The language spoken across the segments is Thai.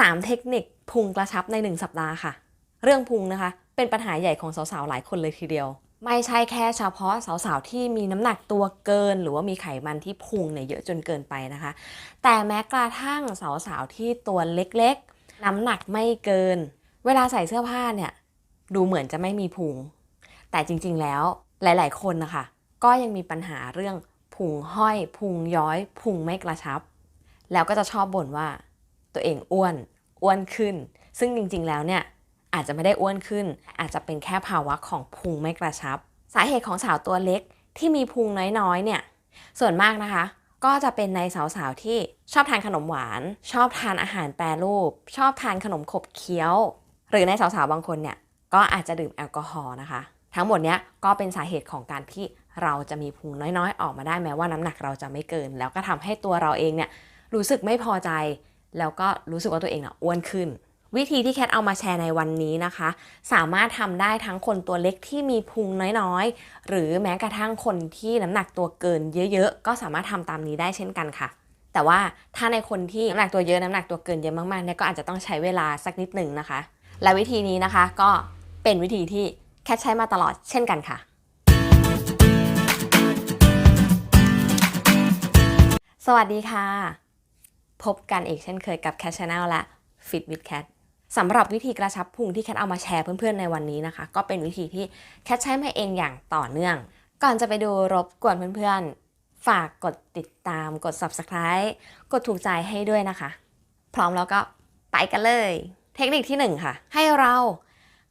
3 เทคนิคพุงกระชับใน 1 สัปดาห์ค่ะ เรื่องพุงนะคะ เป็นปัญหาใหญ่ของสาวๆ หลายคนเลยทีเดียว ไม่ใช่แค่เฉพาะสาวๆ ที่มีน้ำหนักตัวเกิน หรือว่ามีไขมันที่พุงเนี่ยเยอะจนเกินไปนะคะ แต่แม้กระทั่งสาวๆ ที่ตัวเล็กๆ น้ำหนักไม่เกิน เวลาใส่เสื้อผ้าเนี่ยดูเหมือนจะไม่มีพุง แต่จริงๆ แล้วหลายๆ คนนะคะ ก็ยังมีปัญหาเรื่องพุงห้อย พุงย้อย พุงไม่กระชับ แล้วก็จะชอบบ่นว่า ตัวเองอ้วนอ้วนขึ้น ซึ่งจริงๆแล้วเนี่ยอาจจะไม่ได้อ้วนขึ้น อาจจะเป็นแค่ภาวะของพุงไม่กระชับ สาเหตุของสาวตัวเล็กที่มีพุงน้อยๆเนี่ยส่วนมากนะคะ ก็จะเป็นในสาวๆที่ชอบทานขนมหวาน ชอบทานอาหารแปรรูป ชอบทานขนมขบเคี้ยว หรือในสาวๆบางคนเนี่ยก็อาจจะดื่มแอลกอฮอล์นะคะ ทั้งหมดเนี้ยก็เป็นสาเหตุของการที่เราจะมีพุงน้อยๆ ออกมาได้แม้ว่าน้ำหนักเราจะไม่เกิน แล้วก็ทำให้ตัวเราเองเนี่ยรู้สึกไม่พอใจ แล้วก็รู้สึกว่าตัวเองนะอ้วนขึ้น วิธีที่แคทเอามาแชร์ในวันนี้นะคะ สามารถทำได้ทั้งคนตัวเล็กที่มีพุงน้อยๆ หรือแม้กระทั่งคนที่น้ำหนักตัวเกินเยอะๆ ก็สามารถทำตามนี้ได้เช่นกันค่ะแต่ว่าถ้าในคนที่น้ำหนักตัวเยอะน้ำหนักตัวเกินเยอะมากๆเนี่ยก็อาจจะต้องใช้เวลาสักนิดหนึ่งนะคะ และวิธีนี้นะคะก็เป็นวิธีที่แคทใช้มาตลอดเช่นกันค่ะ สวัสดีค่ะ พบกันอีกเช่นเคยกับ Cat Channel และ Fit with Cat สำหรับวิธีกระชับพุงที่แคทเอามาแชร์เพื่อนๆในวันนี้นะคะ ก็เป็นวิธีที่แคทใช้มาเองอย่างต่อเนื่อง ก่อนจะไปดูรบกวนเพื่อนๆ ฝากกดติดตามกด Subscribe กดถูกใจให้ด้วยนะคะ พร้อมแล้วก็ไปกันเลย เทคนิคที่หนึ่งค่ะ ให้เรา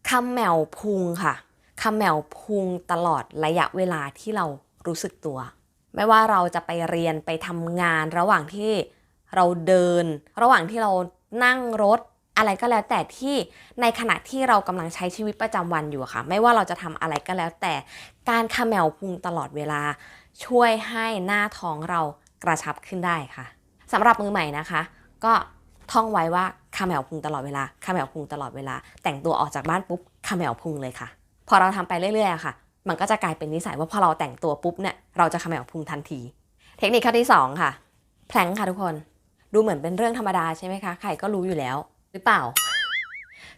คำแมวพุงค่ะคำแมวพุงตลอดระยะเวลาที่เรารู้สึกตัว ไม่ว่าเราจะไปเรียนไปทำงานระหว่างที่ เราเดิน ระหว่างที่เรานั่งรถอะไรก็แล้วแต่ที่ในขณะที่เรากำลังใช้ชีวิตประจำวันอยู่ค่ะ ไม่ว่าเราจะทำอะไรก็แล้วแต่การขมแมวพุงตลอดเวลา ช่วยให้หน้าท้องเรากระชับขึ้นได้ค่ะสำหรับมือใหม่นะคะ ก็ท่องไว้ว่าขมแมวพุงตลอดเวลาขมแมวพุงตลอดเวลา แต่งตัวออกจากบ้านปุ๊บขมแมวพุงเลยค่ะ พอเราทำไปเรื่อยๆค่ะ มันก็จะกลายเป็นนิสัยว่าพอเราแต่งตัวปุ๊บเนี่ยเราจะขมแมวพุงทันที เทคนิคข้อที่สองค่ะแพลงค่ะทุกคน ดูเหมือนเป็นเรื่องธรรมดาใช่ไหมคะใครก็รู้อยู่แล้ว หรือเปล่า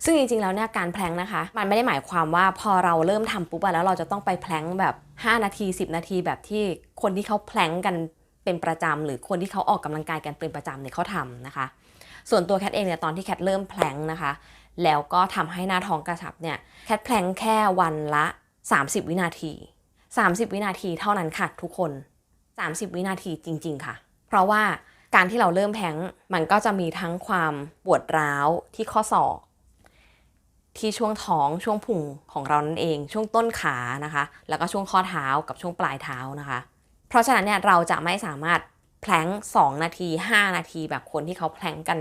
ซึ่งจริงๆแล้วเนี่ยการแพลงนะคะ มันไม่ได้หมายความว่าพอเราเริ่มทำปุ๊บแล้วเราจะต้องไปแพลงแบบ 5 นาที 10 นาทีแบบที่คนที่เขาแพลงกันเป็นประจำหรือคนที่เขาออกกำลังกายกันเป็นประจำเนี่ยเขาทำนะคะ ส่วนตัวแคทเองเนี่ยตอนที่แคทเริ่มแพลงนะคะ แล้วก็ทำให้หน้าท้องกระชับเนี่ยแคทแพลงแค่วันละ 30 วินาที 30 วินาทีเท่านั้นค่ะทุกคน 30 วินาทีจริง ๆ ค่ะ เพราะว่า การที่เราเริ่มแพลงมันก็จะมีทั้งความปวดร้าวที่ข้อศอกที่ช่วงท้องช่วงพุงของเรานั่นเอง ช่วงต้นขานะคะ แล้วก็ช่วงข้อเท้ากับช่วงปลายเท้านะคะ เพราะฉะนั้นเนี่ยเราจะไม่สามารถแพลง2 นาที 5 นาทีแบบคนที่เขาแพลงกัน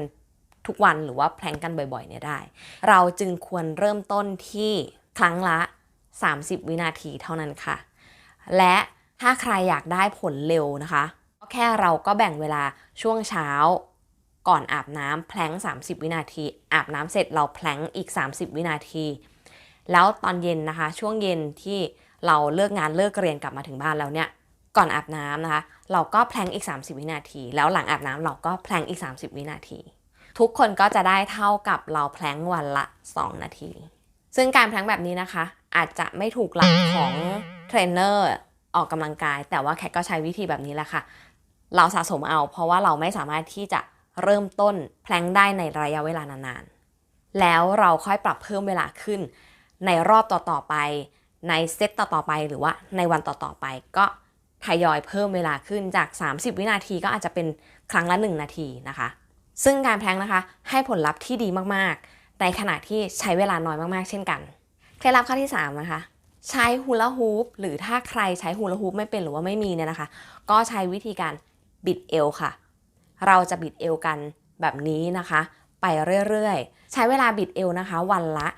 ทุกวันหรือว่าแพลงกันบ่อยๆเนี่ยได้ เราจึงควรเริ่มต้นที่ครั้งละ 30 วินาทีเท่านั้นค่ะ และถ้าใครอยากได้ผลเร็วนะคะ แค่เราก็แบ่งเวลาช่วงเช้า ก่อนอาบน้ำแพลง30 วินาที อาบน้ำเสร็จเราแพลงอีก 30 วินาที แล้วตอนเย็นนะคะ ช่วงเย็นที่เราเลิกงานเลิกเรียนกลับมาถึงบ้านแล้วเนี่ย ก่อนอาบน้ำนะคะ เราก็แพลงอีก 30 วินาที แล้วหลังอาบน้ำเราก็แพลงอีก 30 วินาที ทุกคนก็จะได้เท่ากับเราแพลงวันละ 2 นาที ซึ่งการแพลงแบบนี้นะคะ อาจจะไม่ถูกหลักของเทรนเนอร์ออกกำลังกาย แต่ว่าแคทก็ใช้วิธีแบบนี้แหละค่ะ เราสะสมเอา เพราะว่าเราไม่สามารถที่จะเริ่มต้นแพลงได้ในระยะเวลานานๆ แล้วเราค่อยปรับเพิ่มเวลาขึ้น ในรอบต่อๆไป ในเซตต่อๆไป หรือว่าในวันต่อๆไปก็ทยอยเพิ่มเวลาขึ้นจาก 30 วินาทีก็อาจจะเป็นครั้งละ 1 นาทีนะคะ ซึ่งการแพลงนะคะให้ผลลัพธ์ที่ดีมากๆ ในขณะที่ใช้เวลาน้อยมากๆ เช่นกัน เคล็ดลับข้อที่ 3 นะคะ ใช้ฮูลาฮูปหรือถ้าใครใช้ฮูลาฮูปไม่เป็นหรือว่าไม่มีเนี่ยนะคะ ก็ใช้วิธีการ บิดเอวค่ะ เราจะบิดเอวกันแบบนี้นะคะ ไปเรื่อยๆ ใช้เวลาบิดเอวนะคะ วันละ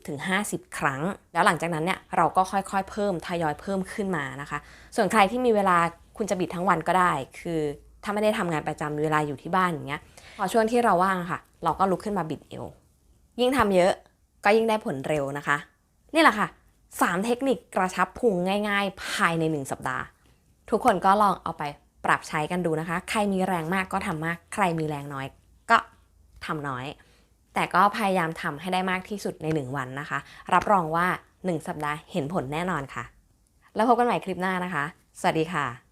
20-50 ครั้ง แล้วหลังจากนั้นเนี่ยเราก็ค่อยๆ เพิ่มทยอยเพิ่มขึ้นมานะคะ ส่วนใครที่มีเวลาคุณจะบิดทั้งวันก็ได้ คือถ้าไม่ได้ทำงานประจำมีเวลาอยู่ที่บ้านอย่างเงี้ยพอช่วงที่เราว่างค่ะ เราก็ลุกขึ้นมาบิดเอว ยิ่งทำเยอะก็ยิ่งได้ผลเร็วนะคะ นี่แหละค่ะ 3 เทคนิคกระชับพุงง่าย ๆ ภายใน 1 สัปดาห์ ทุกคนก็ลองเอาไป ปรับใช้กันดูนะคะ ใครมีแรงมากก็ทำมาก ใครมีแรงน้อยก็ทำน้อย แต่ก็พยายามทำให้ได้มากที่สุดใน 1 วันนะคะ รับรองว่า 1 สัปดาห์เห็นผลแน่นอนค่ะ แล้วพบกันใหม่คลิปหน้านะคะ สวัสดีค่ะ